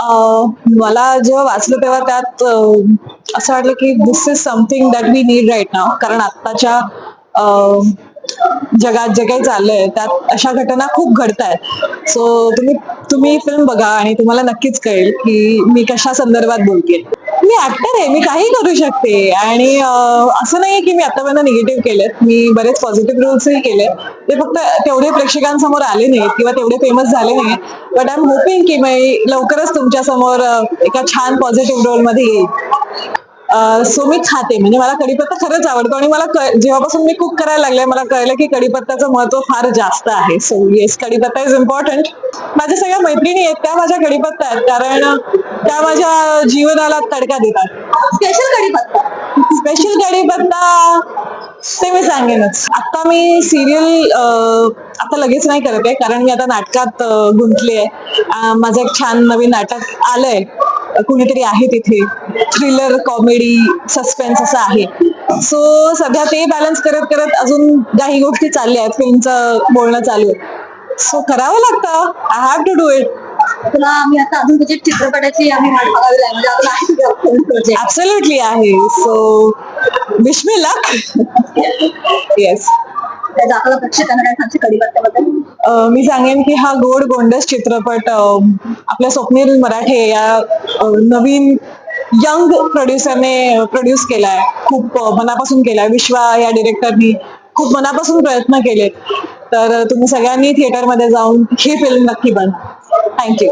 मला जेव्हा वाचलं तेव्हा त्यात असं वाटलं की this is something that we need right now कारण आत्ताच्या जगात जे काही चाललंय त्यात अशा घटना खूप घडत आहेत सो तुम्ही तुम्ही फिल्म बघा आणि तुम्हाला नक्कीच कळेल की मी कशा संदर्भात बोलते मी ऍक्टर आहे मी काही करू शकते. आणि असं नाही की मी आतापर्यंत निगेटिव्ह केलेत. मी बरेच पॉझिटिव्ह रोल्सही केले ते फक्त तेवढे प्रेक्षकांसमोर आले नाहीत किंवा तेवढे फेमस झाले नाही बट आय एम होपिंग की मी लवकरच तुमच्यासमोर एका छान पॉझिटिव्ह रोलमध्ये येईल. सो मी खाते म्हणजे मला कढीपत्ता खरंच आवडतो. आणि मला जेव्हापासून मी कुक करायला लागले मला कळलं की कढीपत्त्याचं महत्त्व फार जास्त आहे. So yes kadhipatta is important माझ्या सगळ्या मैत्रिणी आहेत त्या माझ्या कढीपत्ता आहेत कारण त्या माझ्या जीवनाला तडका देतात. स्पेशल कढीपत्ता स्पेशल कढीपत्ता ते मी सांगेनच. आता मी सिरियल आता लगेच नाही करत आहे कारण मी आता नाटकात गुंतली आहे. माझं एक छान नवीन नाटक आलंय. कुणीतरी आहे तिथे. थ्रिलर कॉमेडी सस्पेन्स असं आहे. सो सध्या ते बॅलन्स करत करत अजून काही गोष्टी चालल्या आहेत. फिल्मचं बोलणं चालू आहे. सो करावं लागतं. I have to do it तुला आम्ही आता अजून तुझ्या चित्रपटाची आम्ही वाट बघावी लागेल. म्हणजे अजून आहे project. ऍब्सोल्युटली आहे. So wish me luck yes त्या जाताना प्रेक्षकांना काय सांगशील कढीपत्त्याबद्दल? अ, मी सांगेन की हा गोड गोंडस चित्रपट अ, आपल्या स्वप्नील मराठे या अ, नवीन यंग प्रोड्युसरने प्रोड्यूस केलाय. खूप अ, मनापासून केलाय. विश्वा या डिरेक्टरनी खूप मनापासून प्रयत्न केलेत. तर तुम्ही सगळ्यांनी थिएटरमध्ये जाऊन ही फिल्म नक्की बघा थँक्यू